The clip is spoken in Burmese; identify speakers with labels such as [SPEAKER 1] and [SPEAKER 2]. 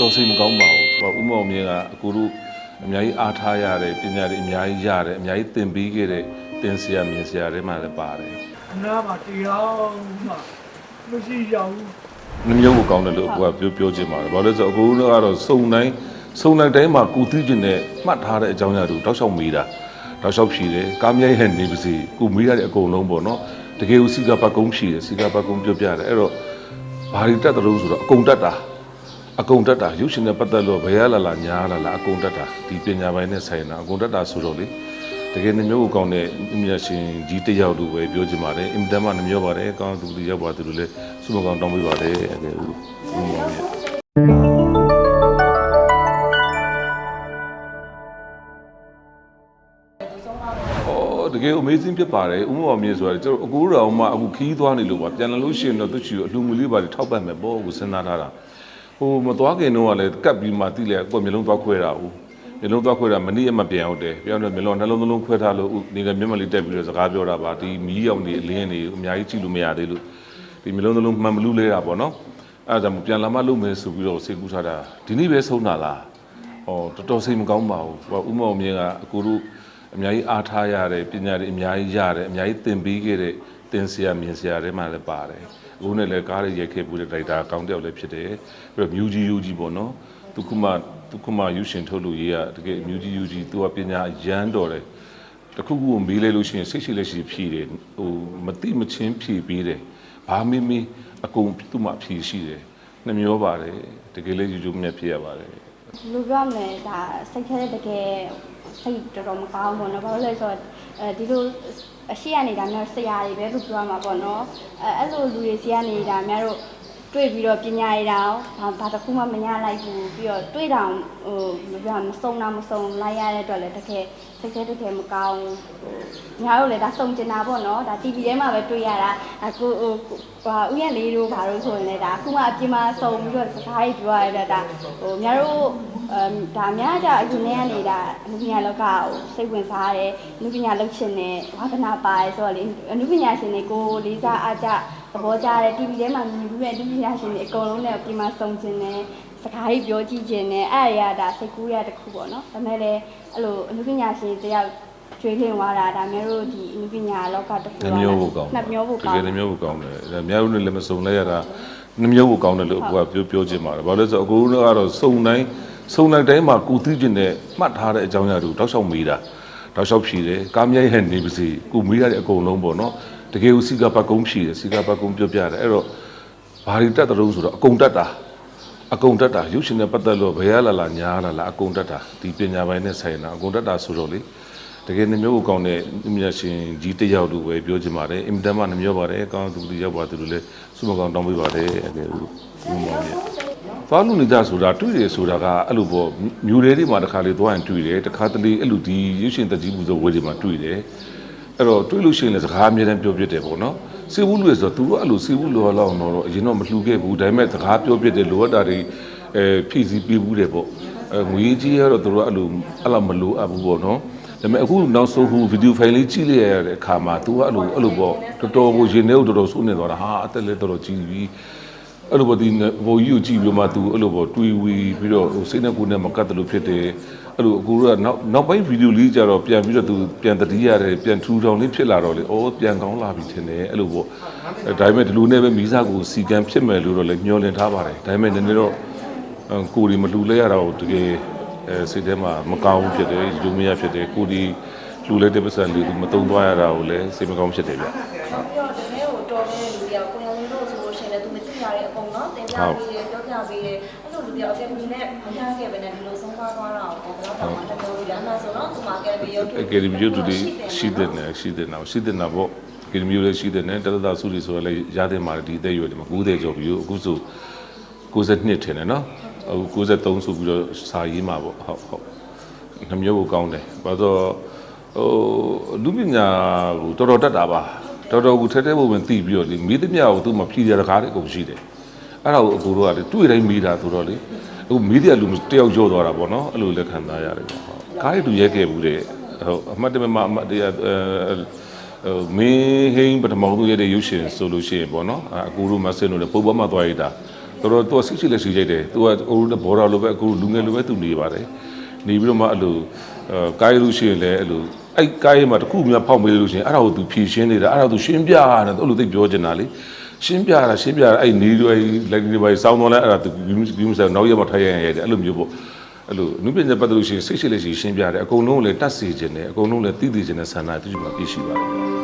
[SPEAKER 1] တော်စိတ်မကောင်းပါဘူးဟိုဥမောင်မြင့်ကအကိုတို့အများကြီးအားထားရတယ်ပညာတွေအများကြီးရတယ်အများကြီးသင်ပေးခဲ့တဲ့သင်ဆရာမြင်ဆရာတွေမှလည်းပါတယ်
[SPEAKER 2] နားမှာတရားမှမရှိရဘူး
[SPEAKER 1] နှမျိုးကိုကောင်းတယ်လို့ကိုကပြောပြောချင်ပါတယ်ဘာလို့လဲဆိုတော့အကိုတို့ကတော့စုံတိုင်းစုံတိုင်းတိုင်းမှာကိုသိကျင်တဲ့မှတ်ထားတဲ့အကြောင်းအရာတွေတောက်လျှောက်မေးတာတောက်လျှောက်ဖြေတယ်ကားမြိုက်ဟန်နေပါစေကိုမေးရတဲ့အကုန်လုံးပေါ့နော်တကယ်ကိုစီကပတ်ကုန်းဖြေတယ်စီကပတ်ကုန်းပြောပြတယ်အဲ့တော့ဘာတွေတက်တယ်လို့ဆိုတော့အကုန်တက်တာ အကုန်တက်တာရုပ်ရှင်နဲ့ပတ်သက်လို့ဘယ်ရလာလာညားလာလာအကုန်တက်တာဒီပညာပိုင်းနဲ့ဆိုင်တာအကုန်တက်တာဆိုတော့လေတကယ်နှမျိုးကိုကောင်းတဲ့အမြတ်ရှင်ကြီးတစ်ယောက်လို့ပဲပြောချင်ပါတယ်အင်တန်မှနှမျိုးပါတယ်ကောင်းသူတွေရောက်ပါသူတို့လည်းစုမကောင်းတောင်းပေးပါတယ်အကယ်ဦးဦးမောင်ရဲ့အော်တကယ် amazing ဖြစ်ပါတယ်ဦးမောင်မြေဆိုတာကျွန်တော်အကူတော်မှအခုခီးသွားနေလို့ပါပြန်လာလို့ရှိရင်တော့သူချီကိုအလှူငွေလေးပါထောက်ပံ့မယ်ပေါ့ကိုစဉ်းစားထားတာ ဟိုမသွားခင်တော့ကလည်းကတ်ပြီးမှတိလေကိုယ်မျိုးလုံးသွားခွဲတာဦးမျိုးလုံးသွားခွဲတာမနေ့အမပြန်ဟုတ်တယ်ပြောတော့မျိုးလုံးနှလုံးသလုံးခွဲထားလို့နေလည်းမျက်မှန်လေးတက်ပြီးတော့စကားပြောတာပါဒီမီးရောင်နေအလင်းနေအများကြီးကြည့်လို့မရသေးလို့ဒီမျိုးလုံးသလုံးမှန်မလူးလဲတာပေါ့နော်အဲ့ဒါကြောင့်ပြန်လာမှလုပ်မယ်ဆိုပြီးတော့စိတ်ကူးထားတာဒီနေ့ပဲဆုံးတာလားဟောတော်တော်စိတ်မကောင်းပါဘူးဟိုဥမောင်မြင့်ကအကိုတို့အများကြီးအားထားရတယ်ပညာတွေအများကြီးရတယ်အများကြီးသင်ပေးခဲ့တဲ့ သင်ဆရာမြင်ဆရာတွေမှလည်းပါတယ်အခုနဲ့လည်းကားတွေရိုက်ခဲ့ပူတဲ့တိုက်တာကောင်းတယောက်လည်းဖြစ်တယ်ပြီးတော့မြူကြီးယူကြီးပေါ့နော်သူကမှသူကမှယူရှင်ထုတ်လို့ရေးရတကယ်မြူကြီးယူကြီးသူကပညာအရမ်းတော်တယ်တခုခုကိုမေးလိုက်လို့ရှိရင်စိတ်ရှိလက်ရှိဖြေတယ်ဟိုမတိမချင်းဖြေပေးတယ်ဘာမေးမေးအကုန်သူ့မှာဖြေရှိတယ်နှမျောပါတယ်တကယ်လေးယူယူမြတ်ဖြစ်ရပါတယ်
[SPEAKER 3] လူပြောမလဲဒါစိတ်ထဲတကယ်စိတ်တော်တော်မကောင်းဘူးเนาะဘာလို့လဲဆိုတော့အဲဒီလိုအရှိရနေတာမျိုးဆရာတွေပဲလို့ပြောမှာပေါ့နော်အဲအဲ့လိုလူတွေစီကနေဒါများတို့ တွေ့ပြီးတော့ပညာရည်တောင်ဘာဘာတစ်ခုမှမရလိုက်ဘူးပြီးတော့တွေ့တောင်ဟိုမပြောမစုံတာမစုံလိုက်ရတဲ့အတွက်လည်းတကယ်စိတ်ထဲတကယ်မကောင်းဘူးဟိုညာတို့လည်းဒါစုံကျင်တာပေါ့နော်ဒါ TV ထဲမှာပဲတွေ့ရတာအခုဟိုဟာဥယျာဉ်လေးတို့ဘာလို့ဆိုရင်လည်းဒါအခုမှအပြင်မှာစုံပြီးတော့စကားကြီးပြောရတဲ့ဒါဟိုညာတို့အမ်ဒါများကြအရင်ထဲကနေဒါအနုပညာလောကကိုစိတ်ဝင်စားရတယ်အနုပညာလုပ်ချင်တယ်ဝါသနာပါတယ်ဆိုတော့လေအနုပညာရှင်တွေကိုလေးစားအားကြသ ဘောကျတယ် TV ထဲမှာမြင်ပြီးတဲ့အနုပညာရှင်တွေအကုန်လုံးနဲ့ပြင်မာစုံချင်တယ်စကားကြီးပြောကြည့်ချင်တယ်အဲ့အရာဒါစိတ်ကူးရတစ်ခုပေါ့နော်ဒါပေမဲ့လည်းအဲ့လိုအနုပညာရှင်တယောက်ကျွေးလင်သွားတာဒါမျိုးတို့ဒီအနုပညာလောကတစ်ခု
[SPEAKER 1] နှမျိုးကိုကောင်း
[SPEAKER 3] နှစ်မျိုးကို
[SPEAKER 1] တ
[SPEAKER 3] ကောင်း
[SPEAKER 1] ကယ်နှမျိုးကိုကောင်းတယ်ဒါများဦးနဲ့လည်းမစုံလဲရတာနှမျိုးကိုကောင်းတယ်လို့ကိုကပြောပြောချင်ပါတယ်ဘာလို့လဲဆိုတော့အကိုတို့ကတော့စုံတိုင်းစုံတိုင်းတိုင်းမှာကိုသိကျင်တဲ့မှတ်ထားတဲ့အကြောင်းအရာတွေတောက်လျှောက်မေးတာတောက်လျှောက်ဖြေတယ်ကားမြိုက်ဟန်နေပါစေကိုမေးရတဲ့အကုန်လုံးပေါ့နော်တ ကယ်ကိုစီကပတ်ကုန်းဖြေတယ်စီကပတ်ကုန်းပြောပြတယ်အဲ့တော့ဘာတွေတက်တယ်လို့ဆိုတော့အကုန်တက်တာအကုန်တက်တာရုပ်ရှင်နဲ့ပတ်သက်လို့ဘယ်ရလာလာညားလာလာအကုန်တက်တာဒီပညာပိုင်းနဲ့ဆိုင်တာအကုန်တက်တာဆိုတော့လေတကယ်နှမျိုးကိုကောင်းတဲ့အမြတ်ရှင်ကြီးတစ်ယောက်လို့ပဲပြောချင်ပါတယ်အင်တန်မှနှမျိုးပါတယ်ကောင်းသူတွေရောက်ပါသူတွေလည်းစုမကောင်းတောင်းပေးပါတယ်အကယ်ဦးဦးမောင်ကြီးသွားလူနေကြဆိုတာတွေ့တယ်ဆိုတာကအဲ့လိုပေါ့မြူတွေတွေမှာတစ်ခါလေသွားရင်တွေ့တယ်တစ်ခါတလေအဲ့လိုဒီရုပ်ရှင်တက်ကြီးပူဇော်ဝဲတွေမှာတွေ့တယ် အဲ့တော့တွေးလို့ရှိရင်လည်းစကားအများတန်းပြောပြတယ်ပေါ့နော်စေဘူးလူရဆိုတော့သူတို့အဲ့လိုစေဘူးလောလောက်တော့အရင်တော့မလှူခဲ့ဘူးဒါပေမဲ့စကားပြောပြတယ်လိုအပ်တာတွေအဲဖြည့်ဆည်းပေးဘူးတယ်ပေါ့အဲငွေကြီးကတော့သူတို့အဲ့လိုအဲ့လိုမလိုအပ်ဘူးပေါ့နော်ဒါပေမဲ့အခုနောက်ဆုံးဟိုဗီဒီယိုဖိုင်လေးကြည့်လိုက်ရတဲ့အခါမှာ तू ကအဲ့လိုအဲ့လိုပေါ့တော်တော်ကိုရင်ထဲကိုတော်တော်ဆိုးနေသွားတာဟာအသက်လည်းတော်တော်ကြီးပြီအဲ့လိုပေါ့ဒီဘိုးကြီးကိုကြည့်ပြီးတော့မှ तू အဲ့လိုပေါ့တွေးဝီပြီးတော့ဟိုစိတ်နဲ့ကိုယ်နဲ့မကတ်တယ်လို့ဖြစ်တယ် အဲ့လိုအခုကနောက်နောက်ပိုင်းဗီဒီယိုလေးကြတော့ပြန်ပြီးတော့ तू ပြန်တတိရတယ်ပြန်ထူထောင်လေးဖြစ်လာတော့လေအော်ပြန်ကောင်းလာပြီထင်တယ်အဲ့လိုပေါ့အဲဒါပေမဲ့ဒီလိုနဲ့ပဲမိစားကိုစီကံဖြစ်မယ်လို့တော့လည်းမျှော်လင့်ထားပါတယ်ဒါပေမဲ့နည်းနည်းတော့အဲကိုယ်ဒီမလှူလဲရတာကိုတကယ်အဲစိတ်ထဲမှာမကောင်းဘူးဖြစ်တယ်လူမရဖြစ်တယ်ကိုယ်ဒီလှူလဲတဲ့ပတ်စံလူမတုံသွားရတာကိုလည်းစိတ်မကောင်းဖြစ်တယ်ဗျ
[SPEAKER 4] ပြီးတော့တကယ်ကိုတော်တဲ့လူတွေကကိုယ်ရင်းလို့ဆိုလို့ရှိရင်လည်းသူမသိရတဲ့အကုန်လုံးတင်ပြပေးတယ်ပြောပြပေးတယ်အဲ့လိုလူတွေအကယ်ဒမီနဲ့မရခဲ့ပဲနဲ့ဒီလိုဆုံးသွားသွားတာ ကိုဘယ်တော့မှတက်လို့ရမ်းမှာဆိုတော့သူမအကယ်ဒမီရုပ်
[SPEAKER 1] အကယ်ဒမီရုပ်တူတွေရှိတဲ့နယ်ရှိတဲ့နောက်ရှိတဲ့နောက်ပေါ့အကယ်ဒမီရုပ်လည်းရှိတဲ့နယ်တရတာစုတွေဆိုတော့လည်းရတဲ့မှာဒီအသက်အရွယ်တွေမှာ90ကျော်ပြီအခုဆို62ထင်တယ်နော်အခု93ဆိုပြီးတော့စာရေးမှာပေါ့ဟုတ်ဟုတ်နှမျိုးကိုကောင်းတယ်ဘာလို့ဟိုလူပညာကိုတော်တော်တတ်တာပါတော်တော်ကိုထဲထဲပုံပဲသိပြီးတော့လေမိသမျှကိုသူ့မှာဖြီးရတဲ့ကားတွေအကုန်ရှိတယ်အဲ့ဒါကိုအကူတို့ကလေတွေ့တိုင်းမိတာဆိုတော့လေ အခုမီဒီယာလူတယောက်ကြော့သွားတာပေါ့နော်အဲ့လိုလက်ခံသားရတယ်ပေါ့ဟုတ်ကားတွေသူရဲခဲ့ဘူးတဲ့ဟုတ်အမှတ်တမဲ့မှာအမှတ်တရအဲဟိုမင်းဟိန်းပထမဆုံးရတဲ့ရုပ်ရှင်ဆိုလို့ရှိရင်ပေါ့နော်အကူတို့မဆင်လို့လေပုံပေါ်မှာသွားရတာတော်တော်သူကစိတ်ရှိလက်ရှိကြိုက်တယ်သူကအိုးဘော်ဒါလိုပဲအခုလူငယ်လိုပဲသူနေပါတယ်နေပြီးတော့မှအဲ့လိုအဲကားရလို့ရှိရင်လည်းအဲ့လိုအဲ့ကားရမှာတစ်ခုများဖောက်မေးလို့ရှိရင်အဲ့ဒါကိုသူဖြည့်ရှင်းနေတာအဲ့ဒါကိုသူရှင်းပြရတယ်သူအဲ့လိုသိပြောချင်တာလေ ရှင်းပြတာရှင်းပြတာအဲ့နေတွေလက်နေပါစောင်းတော့လဲအဲ့ဒါသူဂူးမစားနောက်ရက်မှထိုင်ရရတယ်အဲ့လိုမျိုးပေါ့အဲ့လိုနုပညာပတ်သက်လို့ရှိရင်စိတ်ရှိလက်ရှိရှင်းပြတယ်အကုန်လုံးကိုလည်းတတ်စီခြင်းတယ်အကုန်လုံးလည်းသိသိခြင်းနဲ့ဆန္ဒတူတူမှပြည့်ရှိပါတယ်